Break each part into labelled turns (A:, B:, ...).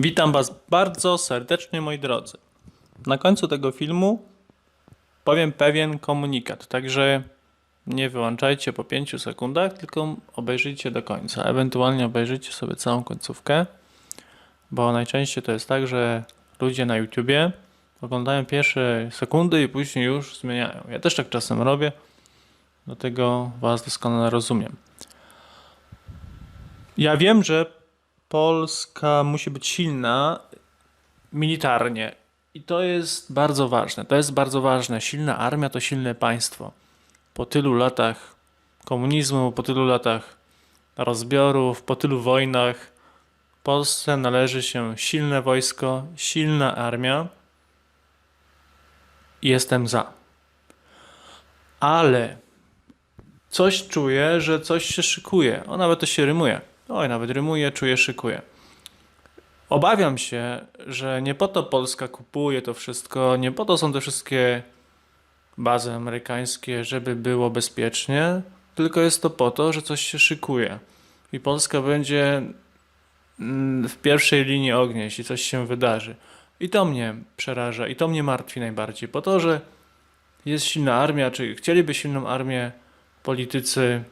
A: Witam Was bardzo serdecznie, moi drodzy. Na końcu tego filmu powiem pewien komunikat, także nie wyłączajcie po 5 sekundach, tylko obejrzyjcie do końca. Ewentualnie obejrzyjcie sobie całą końcówkę, bo najczęściej to jest tak, że ludzie na YouTubie oglądają pierwsze sekundy i później już zmieniają. Ja też tak czasem robię, dlatego Was doskonale rozumiem. Ja wiem, że Polska musi być silna militarnie. I to jest bardzo ważne. To jest bardzo ważne. Silna armia to silne państwo. Po tylu latach komunizmu, po tylu latach rozbiorów, po tylu wojnach, Polsce należy się silne wojsko, silna armia. Jestem za. Ale coś czuję, że coś się szykuje. O, nawet to się rymuje. Oj, nawet rymuje, czuję, szykuje. Obawiam się, że nie po to Polska kupuje to wszystko, nie po to są te wszystkie bazy amerykańskie, żeby było bezpiecznie, tylko jest to po to, że coś się szykuje. I Polska będzie mm, w pierwszej linii ognia, jeśli coś się wydarzy. I to mnie przeraża, i to mnie martwi najbardziej, po to, że jest silna armia, czy chcieliby silną armię politycy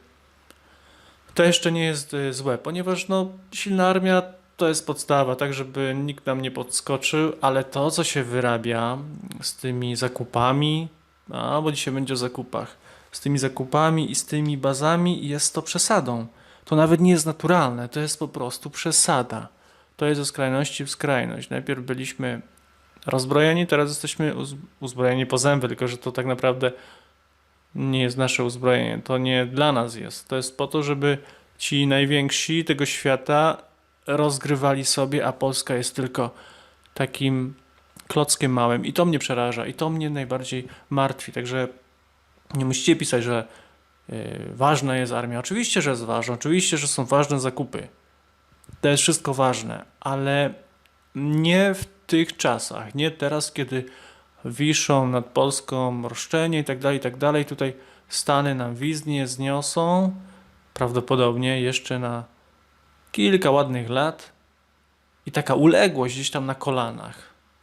A: to jeszcze nie jest y, złe, ponieważ no, silna armia to jest podstawa, tak żeby nikt nam nie podskoczył, ale to, co się wyrabia z tymi zakupami, a bo dzisiaj będzie o zakupach, z tymi zakupami i z tymi bazami jest to przesadą. To nawet nie jest naturalne, to jest po prostu przesada. To jest ze skrajności w skrajność. Najpierw byliśmy rozbrojeni, teraz jesteśmy uz- uzbrojeni po zęby, tylko że to tak naprawdę nie jest nasze uzbrojenie. To nie dla nas jest. To jest po to, żeby ci najwięksi tego świata rozgrywali sobie, a Polska jest tylko takim klockiem małym. I to mnie przeraża, i to mnie najbardziej martwi. Także nie musicie pisać, że yy, ważna jest armia. Oczywiście, że jest ważna. Oczywiście, że są ważne zakupy. To jest wszystko ważne, ale nie w tych czasach. Nie teraz, kiedy wiszą nad Polską roszczenie i tak dalej, i tak. Tutaj Stany nam wiznie zniosą, prawdopodobnie jeszcze na kilka ładnych lat i taka uległość gdzieś tam na kolanach.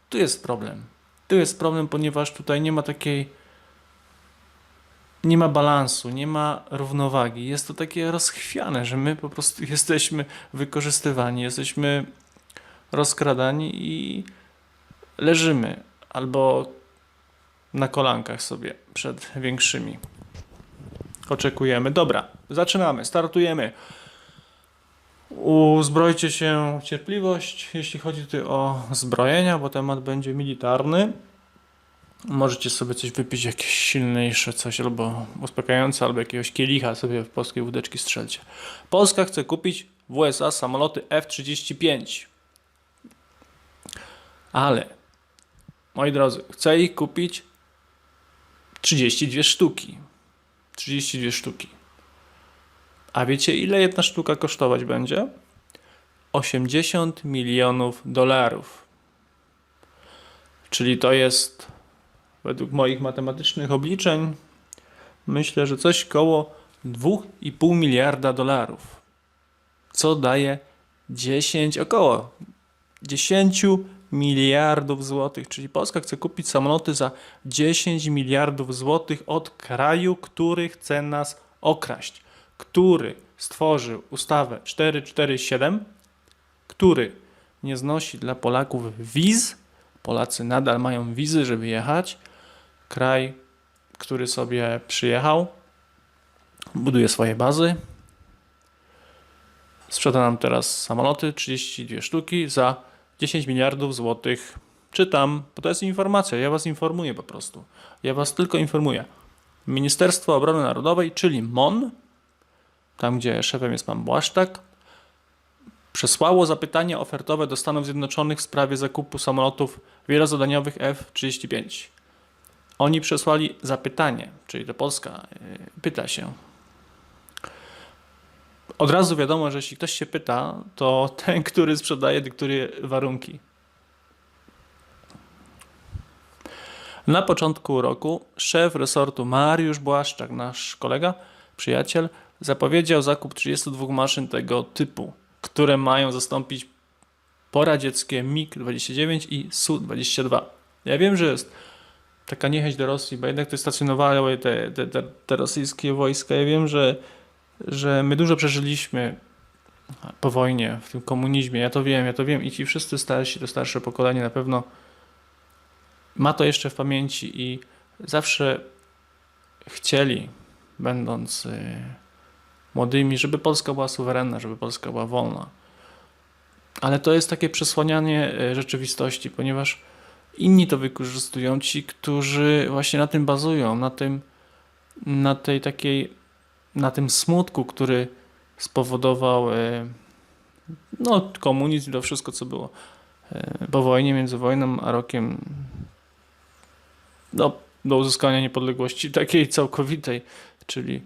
A: Tu jest problem. Tu jest problem, ponieważ tutaj nie ma takiej nie ma balansu, nie ma równowagi. Jest to takie rozchwiane, że my po prostu jesteśmy wykorzystywani, jesteśmy rozkradani i leżymy albo na kolankach sobie przed większymi. Oczekujemy. Dobra, zaczynamy, startujemy. Uzbrojcie się w cierpliwość, jeśli chodzi tutaj o zbrojenia, bo temat będzie militarny. Możecie sobie coś wypić, jakieś silniejsze coś, albo uspokajające, albo jakiegoś kielicha sobie w polskiej wódeczki strzelcie. Polska chce kupić w USA samoloty F-35. Ale moi drodzy, chcę ich kupić 32 sztuki. 32 sztuki. A wiecie, ile jedna sztuka kosztować będzie? 80 milionów dolarów. Czyli to jest, według moich matematycznych obliczeń, myślę, że coś koło 2,5 miliarda dolarów. Co daje 10, około 10 miliardów złotych, czyli Polska chce kupić samoloty za 10 miliardów złotych od kraju, który chce nas okraść, który stworzył ustawę 447, który nie znosi dla Polaków wiz. Polacy nadal mają wizy, żeby jechać. Kraj, który sobie przyjechał, buduje swoje bazy. Sprzeda nam teraz samoloty, 32 sztuki za 10 miliardów złotych. Czytam, bo to jest informacja, ja was informuję po prostu. Ja was tylko informuję. Ministerstwo Obrony Narodowej, czyli MON, tam gdzie szefem jest pan Błaszczak, przesłało zapytanie ofertowe do Stanów Zjednoczonych w sprawie zakupu samolotów wielozadaniowych F-35. Oni przesłali zapytanie, czyli to Polska yy, pyta się. Od razu wiadomo, że jeśli ktoś się pyta, to ten, który sprzedaje, dyktuje warunki. Na początku roku szef resortu Mariusz Błaszczak, nasz kolega, przyjaciel, zapowiedział zakup 32 maszyn tego typu, które mają zastąpić poradzieckie MiG-29 i Su-22. Ja wiem, że jest taka niechęć do Rosji, bo jednak to stacjonowały te, te, te, te rosyjskie wojska. Ja wiem, że, że my dużo przeżyliśmy po wojnie, w tym komunizmie. Ja to wiem, ja to wiem i ci wszyscy starsi, to starsze pokolenie na pewno ma to jeszcze w pamięci i zawsze chcieli, będąc y, młodymi, żeby Polska była suwerenna, żeby Polska była wolna. Ale to jest takie przesłanianie y, rzeczywistości, ponieważ inni to wykorzystują, ci, którzy właśnie na tym bazują, na tym, na tej takiej, na tym smutku, który spowodował y, no, komunizm, to wszystko, co było y, po wojnie, między wojną a rokiem do, do uzyskania niepodległości takiej całkowitej, czyli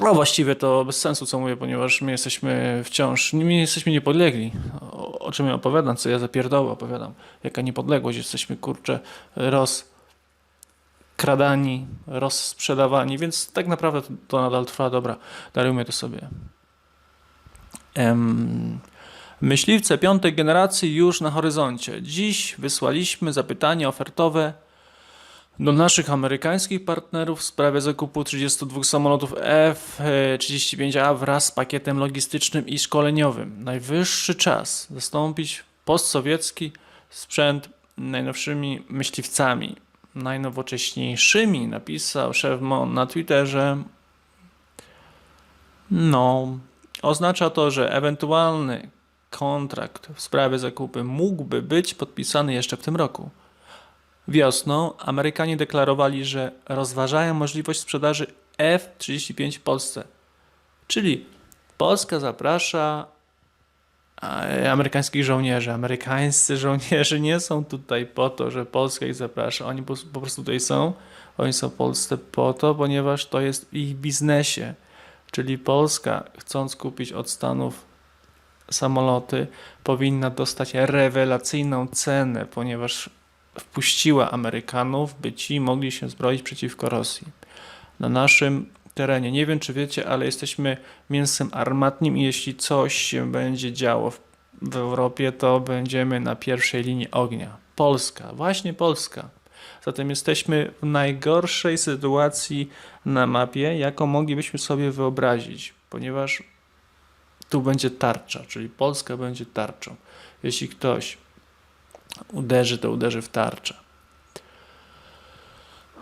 A: no właściwie to bez sensu co mówię, ponieważ my jesteśmy wciąż, my jesteśmy niepodlegli. O, o czym ja opowiadam, co ja za pierdoły opowiadam. Jaka niepodległość, jesteśmy kurczę rozkradani, rozsprzedawani, więc tak naprawdę to, to nadal trwa. Dobra, darujmy to sobie. Em, Myśliwce piątej generacji już na horyzoncie. Dziś wysłaliśmy zapytanie ofertowe do naszych amerykańskich partnerów w sprawie zakupu 32 samolotów F-35A wraz z pakietem logistycznym i szkoleniowym. Najwyższy czas zastąpić postsowiecki sprzęt najnowszymi myśliwcami. Najnowocześniejszymi, napisał szef MON na Twitterze. No, oznacza to, że ewentualny kontrakt w sprawie zakupu mógłby być podpisany jeszcze w tym roku. Wiosną Amerykanie deklarowali, że rozważają możliwość sprzedaży F-35 w Polsce. Czyli Polska zaprasza amerykańskich żołnierzy. Amerykańscy żołnierze nie są tutaj po to, że Polska ich zaprasza. Oni po, po prostu tutaj są. Oni są w Polsce po to, ponieważ to jest w ich biznesie. Czyli Polska, chcąc kupić od Stanów samoloty, powinna dostać rewelacyjną cenę, ponieważ wpuściła Amerykanów, by ci mogli się zbroić przeciwko Rosji. Na naszym terenie, nie wiem czy wiecie, ale jesteśmy mięsem armatnim i jeśli coś się będzie działo w, w Europie, to będziemy na pierwszej linii ognia. Polska, właśnie Polska. Zatem jesteśmy w najgorszej sytuacji na mapie, jaką moglibyśmy sobie wyobrazić, ponieważ tu będzie tarcza, czyli Polska będzie tarczą. Jeśli ktoś uderzy, to uderzy w tarczę.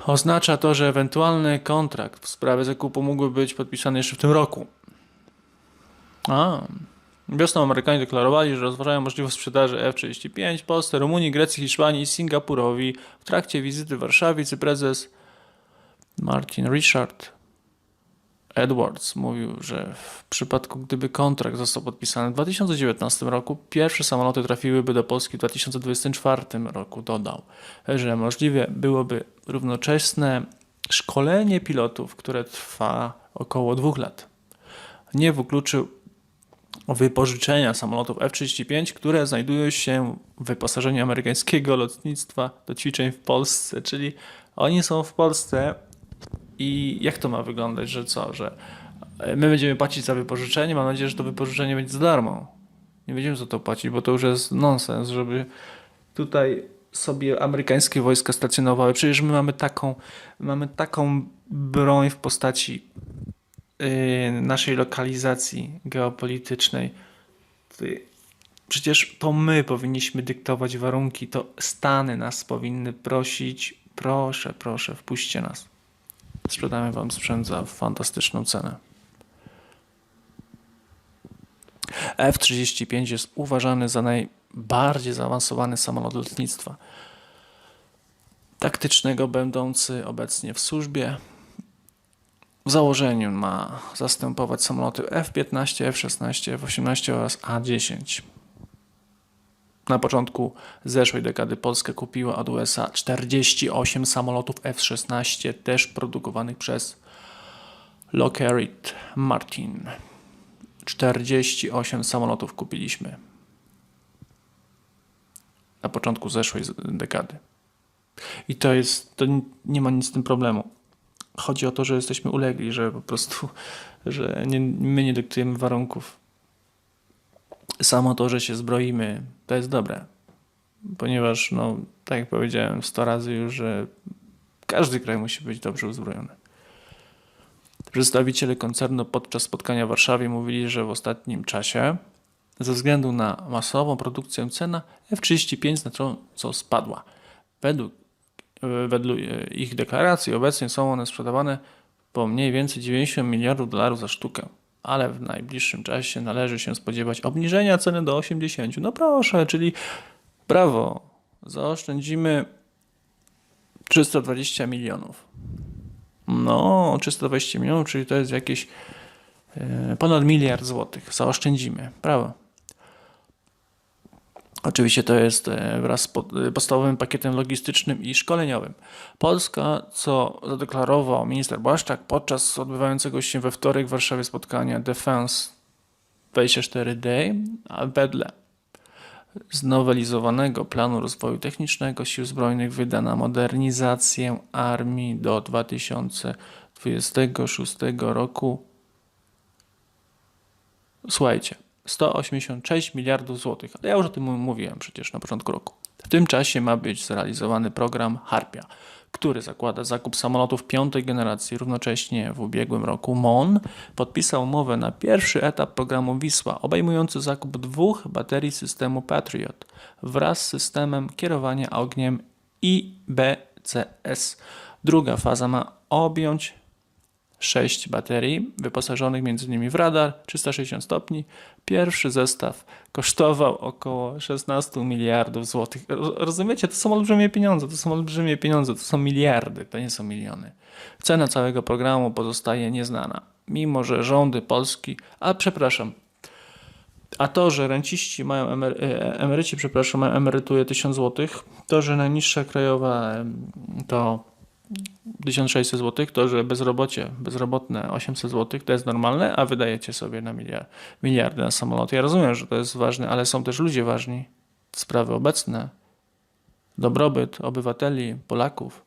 A: Oznacza to, że ewentualny kontrakt w sprawie zakupu mógłby być podpisany jeszcze w tym roku. A. Wiosną Amerykanie deklarowali, że rozważają możliwość sprzedaży F-35 Polsce, Rumunii, Grecji, Hiszpanii i Singapurowi. W trakcie wizyty w Warszawie wiceprezes Martin Richard Edwards mówił, że w przypadku gdyby kontrakt został podpisany w 2019 roku, pierwsze samoloty trafiłyby do Polski w 2024 roku. Dodał, że możliwe byłoby równoczesne szkolenie pilotów, które trwa około dwóch lat. Nie wykluczył wypożyczenia samolotów F-35, które znajdują się w wyposażeniu amerykańskiego lotnictwa do ćwiczeń w Polsce, czyli oni są w Polsce i jak to ma wyglądać, że co, że my będziemy płacić za wypożyczenie, mam nadzieję, że to wypożyczenie będzie za darmo. Nie będziemy za to płacić, bo to już jest nonsens, żeby tutaj sobie amerykańskie wojska stacjonowały. Przecież my mamy taką, mamy taką broń w postaci yy, naszej lokalizacji geopolitycznej. Ty- Przecież to my powinniśmy dyktować warunki, to Stany nas powinny prosić, proszę, proszę, wpuśćcie nas. Sprzedamy Wam sprzęt za fantastyczną cenę. F-35 jest uważany za najbardziej zaawansowany samolot lotnictwa taktycznego, będący obecnie w służbie. W założeniu ma zastępować samoloty F-15, F-16, F-18 oraz A-10. Na początku zeszłej dekady Polska kupiła od USA 48 samolotów F-16, też produkowanych przez Lockheed Martin. 48 samolotów kupiliśmy na początku zeszłej dekady. I to jest, to nie ma nic z tym problemu. Chodzi o to, że jesteśmy ulegli, że po prostu, że nie, my nie dyktujemy warunków. Samo to, że się zbroimy, to jest dobre. Ponieważ, no, tak jak powiedziałem 100 razy już, że każdy kraj musi być dobrze uzbrojony. Przedstawiciele koncernu podczas spotkania w Warszawie mówili, że w ostatnim czasie ze względu na masową produkcję cena F-35 znacząco spadła. Według, według ich deklaracji obecnie są one sprzedawane po mniej więcej 90 miliardów dolarów za sztukę, ale w najbliższym czasie należy się spodziewać obniżenia ceny do 80. No proszę, czyli brawo, zaoszczędzimy 320 milionów. No, 320 milionów, czyli to jest jakieś e, ponad miliard złotych. Zaoszczędzimy. Brawo. Oczywiście to jest e, wraz z e, podstawowym pakietem logistycznym i szkoleniowym. Polska, co zadeklarował minister Błaszczak podczas odbywającego się we wtorek w Warszawie spotkania Defense 24 Day, a wedle znowelizowanego planu rozwoju technicznego Sił Zbrojnych wyda na modernizację armii do 2026 roku. Słuchajcie, 186 miliardów złotych, ale ja już o tym mówiłem przecież na początku roku. W tym czasie ma być zrealizowany program Harpia, który zakłada zakup samolotów piątej generacji. Równocześnie w ubiegłym roku MON podpisał umowę na pierwszy etap programu Wisła, obejmujący zakup dwóch baterii systemu Patriot wraz z systemem kierowania ogniem IBCS. Druga faza ma objąć 6 baterii wyposażonych m.in. w radar 360 stopni. Pierwszy zestaw kosztował około 16 miliardów złotych. Ro- Rozumiecie? To są olbrzymie pieniądze, to są olbrzymie pieniądze, to są miliardy, to nie są miliony. Cena całego programu pozostaje nieznana, mimo że rządy Polski, a przepraszam, a to, że renciści mają emery, e, emeryci, przepraszam, mają emeryturę 1000 zł, to, że najniższa krajowa to 1600 zł, to, że bezrobocie, bezrobotne 800 zł, to jest normalne, a wydajecie sobie na miliard, miliardy na samoloty. Ja rozumiem, że to jest ważne, ale są też ludzie ważni, sprawy obecne, dobrobyt obywateli, Polaków.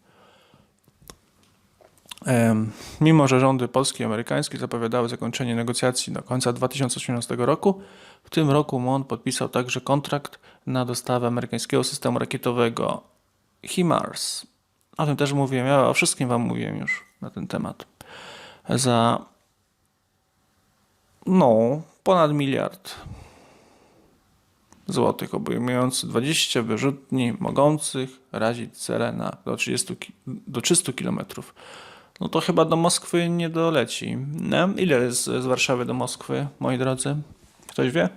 A: Mimo, że rządy polskie i amerykańskie zapowiadały zakończenie negocjacji do końca 2018 roku, w tym roku MON podpisał także kontrakt na dostawę amerykańskiego systemu rakietowego HIMARS. O tym też mówiłem, ja o wszystkim Wam mówiłem już na ten temat. Za no, ponad miliard złotych, obejmujący 20 wyrzutni mogących razić cele na do, 30, ki- do 300 kilometrów. No to chyba do Moskwy nie doleci. No, ile jest z Warszawy do Moskwy, moi drodzy? Ktoś wie?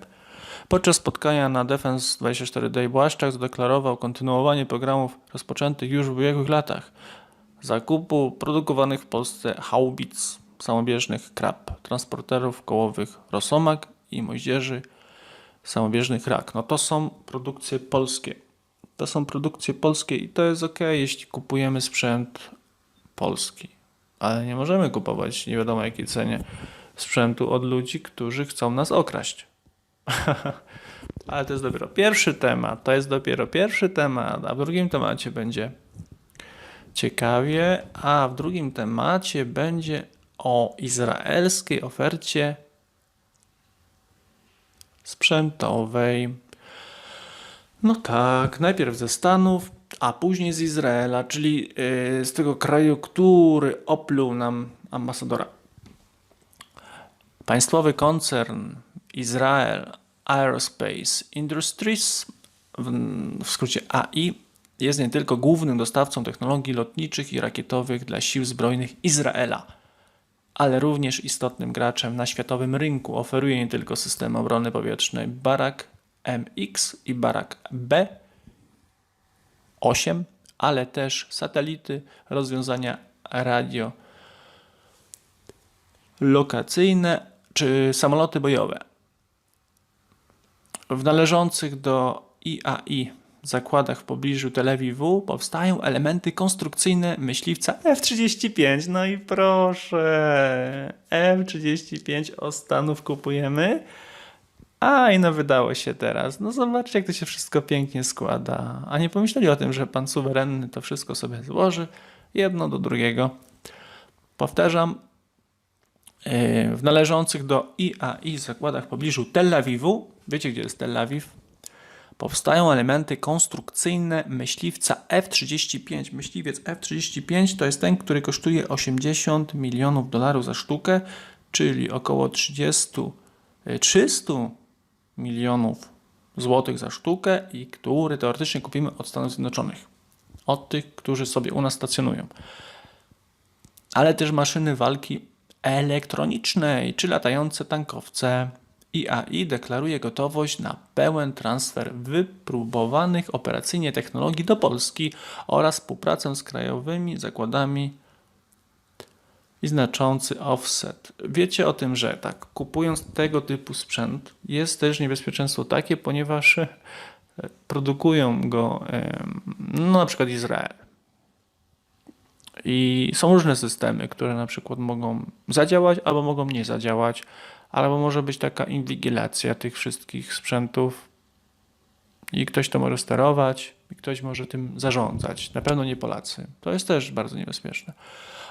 A: Podczas spotkania na Defense 24 Day Błaszczak zadeklarował kontynuowanie programów rozpoczętych już w ubiegłych latach. Zakupu produkowanych w Polsce haubic, samobieżnych krab, transporterów kołowych Rosomak i moździerzy samobieżnych rak. No to są produkcje polskie. To są produkcje polskie i to jest ok, jeśli kupujemy sprzęt polski. Ale nie możemy kupować nie wiadomo jakiej cenie sprzętu od ludzi, którzy chcą nas okraść. Ale to jest dopiero pierwszy temat. To jest dopiero pierwszy temat, a w drugim temacie będzie ciekawie, a w drugim temacie będzie o izraelskiej ofercie sprzętowej. No tak, najpierw ze Stanów, a później z Izraela, czyli yy, z tego kraju, który opluł nam ambasadora. Państwowy koncern Israel Aerospace Industries, w, skrócie AI, jest nie tylko głównym dostawcą technologii lotniczych i rakietowych dla sił zbrojnych Izraela, ale również istotnym graczem na światowym rynku. Oferuje nie tylko systemy obrony powietrznej Barak MX i Barak B8, ale też satelity, rozwiązania radio lokacyjne czy samoloty bojowe. W należących do IAI zakładach w pobliżu Tel Awiwu powstają elementy konstrukcyjne myśliwca F-35. No i proszę, F-35 od Stanów kupujemy. A i no wydało się teraz. No zobaczcie, jak to się wszystko pięknie składa. A nie pomyśleli o tym, że pan suwerenny to wszystko sobie złoży jedno do drugiego. Powtarzam, yy, w należących do IAI zakładach w pobliżu Tel Awiwu, wiecie gdzie jest Tel Awiw? Powstają elementy konstrukcyjne myśliwca F-35. Myśliwiec F-35 to jest ten, który kosztuje 80 milionów dolarów za sztukę, czyli około 30, y, 300 milionów złotych za sztukę i który teoretycznie kupimy od Stanów Zjednoczonych. Od tych, którzy sobie u nas stacjonują. Ale też maszyny walki elektronicznej, czy latające tankowce. IAI deklaruje gotowość na pełen transfer wypróbowanych operacyjnie technologii do Polski oraz współpracę z krajowymi zakładami i znaczący offset. Wiecie o tym, że tak, kupując tego typu sprzęt, jest też niebezpieczeństwo takie, ponieważ e, produkują go no, na przykład Izrael. I są różne systemy, które na przykład mogą zadziałać albo mogą nie zadziałać, albo może być taka inwigilacja tych wszystkich sprzętów i ktoś to może sterować i ktoś może tym zarządzać. Na pewno nie Polacy. To jest też bardzo niebezpieczne.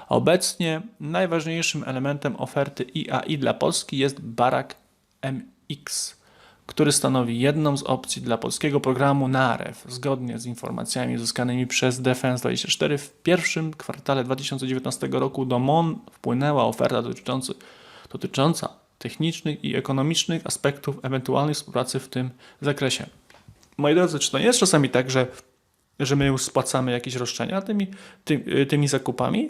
A: Obecnie najważniejszym elementem oferty IAI dla Polski jest Barak MX, który stanowi jedną z opcji dla polskiego programu NAREW, zgodnie z informacjami uzyskanymi przez Defense24 w pierwszym kwartale 2019 roku do MON wpłynęła oferta dotycząca technicznych i ekonomicznych aspektów ewentualnej współpracy w tym zakresie. Moi drodzy, czy to jest czasami tak, że, że my już spłacamy jakieś roszczenia tymi, ty, tymi zakupami?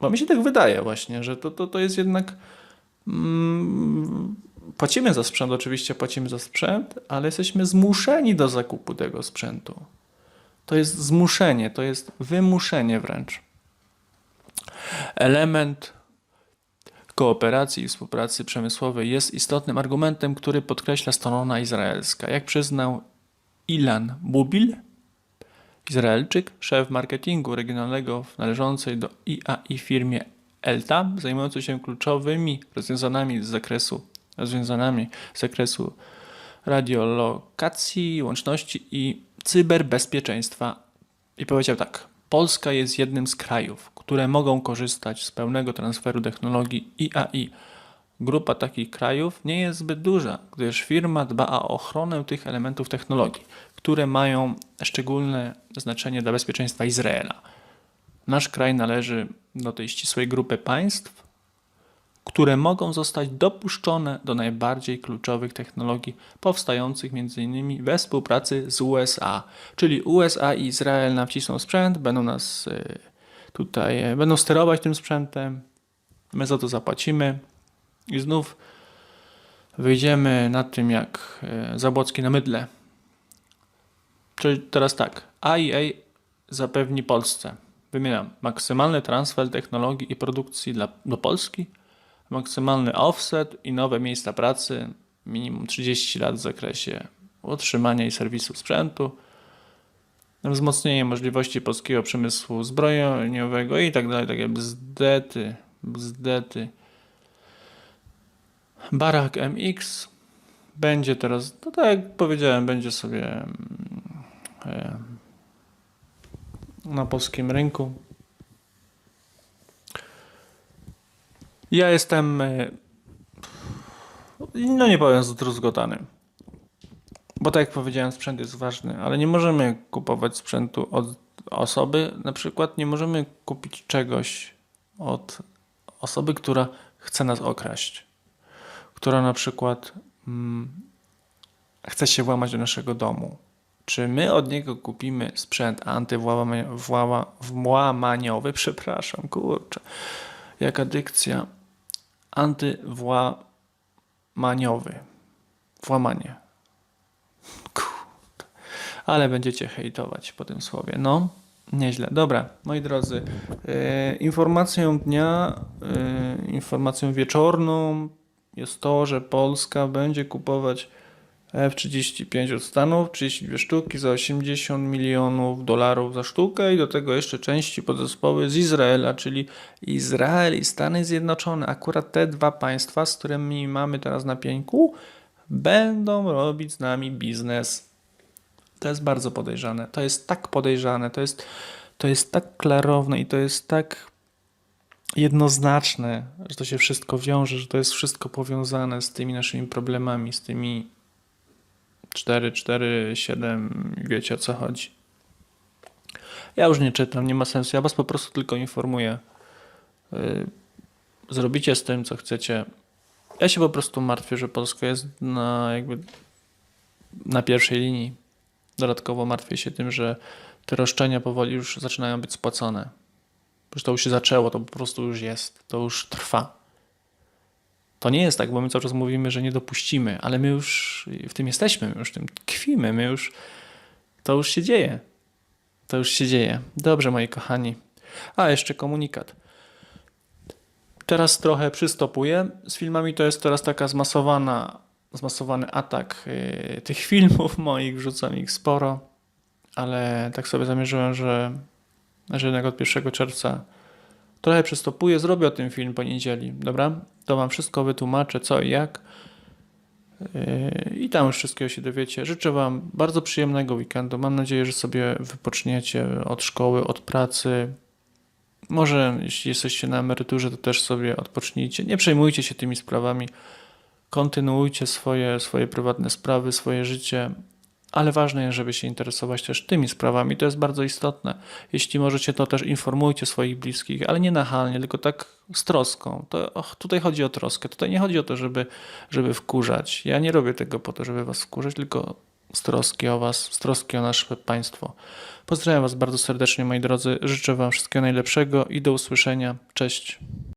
A: Bo mi się tak wydaje właśnie, że to, to, to jest jednak... Mm, płacimy za sprzęt, oczywiście płacimy za sprzęt, ale jesteśmy zmuszeni do zakupu tego sprzętu. To jest zmuszenie, to jest wymuszenie wręcz. Element kooperacji i współpracy przemysłowej jest istotnym argumentem, który podkreśla strona izraelska. Jak przyznał Ilan Bubil, Izraelczyk, szef marketingu regionalnego należącej do IAI firmie Elta, zajmujący się kluczowymi rozwiązaniami z zakresu, rozwiązaniami z zakresu radiolokacji, łączności i cyberbezpieczeństwa. I powiedział tak: Polska jest jednym z krajów, które mogą korzystać z pełnego transferu technologii IAI. Grupa takich krajów nie jest zbyt duża, gdyż firma dba o ochronę tych elementów technologii, które mają szczególne znaczenie dla bezpieczeństwa Izraela. Nasz kraj należy do tej ścisłej grupy państw, które mogą zostać dopuszczone do najbardziej kluczowych technologii powstających m.in. we współpracy z USA. Czyli USA i Izrael nam wcisną sprzęt, będą nas y, tutaj, y, będą sterować tym sprzętem, my za to zapłacimy i znów wyjdziemy na tym jak y, Zabłocki na mydle. Czyli teraz tak, AIA zapewni Polsce, wymieniam, maksymalny transfer technologii i produkcji dla, do Polski, maksymalny offset i nowe miejsca pracy, minimum 30 lat w zakresie utrzymania i serwisu sprzętu, wzmocnienie możliwości polskiego przemysłu zbrojeniowego i tak dalej, takie bzdety, bzdety. Barak MX będzie teraz, no tak jak powiedziałem, będzie sobie mm, e, na polskim rynku. Ja jestem, e, no nie powiem, zdruzgotany. Bo tak jak powiedziałem, sprzęt jest ważny, ale nie możemy kupować sprzętu od osoby, na przykład nie możemy kupić czegoś od osoby, która chce nas okraść, która na przykład mm, chce się włamać do naszego domu. Czy my od niego kupimy sprzęt antywłamaniowy? Przepraszam, kurczę, jaka dykcja. Antywłamaniowy. Włamanie. Kurde. Ale będziecie hejtować po tym słowie. No, nieźle. Dobra, moi drodzy, e, informacją dnia, e, informacją wieczorną jest to, że Polska będzie kupować F-35 od Stanów, 32 sztuki za 80 milionów dolarów za sztukę i do tego jeszcze części podzespoły z Izraela, czyli Izrael i Stany Zjednoczone. Akurat te dwa państwa, z którymi mamy teraz na będą robić z nami biznes. To jest bardzo podejrzane. To jest tak podejrzane, to jest, to jest tak klarowne i to jest tak jednoznaczne, że to się wszystko wiąże, że to jest wszystko powiązane z tymi naszymi problemami, z tymi 4, 4, 7, wiecie o co chodzi. Ja już nie czytam, nie ma sensu. Ja was po prostu tylko informuję. Yy, Zrobicie z tym, co chcecie. Ja się po prostu martwię, że Polska jest na jakby na pierwszej linii. Dodatkowo martwię się tym, że te roszczenia powoli już zaczynają być spłacone. Już to już się zaczęło, to po prostu już jest, to już trwa. To nie jest tak, bo my cały czas mówimy, że nie dopuścimy, ale my już w tym jesteśmy, my już w tym tkwimy, my już, to już się dzieje. To już się dzieje. Dobrze, moi kochani. A, jeszcze komunikat. Teraz trochę przystopuję. Z filmami to jest teraz taka zmasowana, zmasowany atak yy, tych filmów moich, wrzucam ich sporo, ale tak sobie zamierzyłem, że, że jednak od 1 czerwca trochę przystopuję, zrobię o tym film po niedzieli, dobra? To wam wszystko wytłumaczę, co i jak. Yy, I tam już wszystkiego się dowiecie. Życzę Wam bardzo przyjemnego weekendu. Mam nadzieję, że sobie wypoczniecie od szkoły, od pracy. Może jeśli jesteście na emeryturze, to też sobie odpocznijcie. Nie przejmujcie się tymi sprawami. Kontynuujcie swoje, swoje prywatne sprawy, swoje życie. Ale ważne jest, żeby się interesować też tymi sprawami. To jest bardzo istotne. Jeśli możecie, to też informujcie swoich bliskich, ale nie nachalnie, tylko tak z troską. To, och, tutaj chodzi o troskę. Tutaj nie chodzi o to, żeby, żeby wkurzać. Ja nie robię tego po to, żeby was wkurzać, tylko z troski o was, z troski o nasze państwo. Pozdrawiam was bardzo serdecznie, moi drodzy. Życzę wam wszystkiego najlepszego i do usłyszenia. Cześć.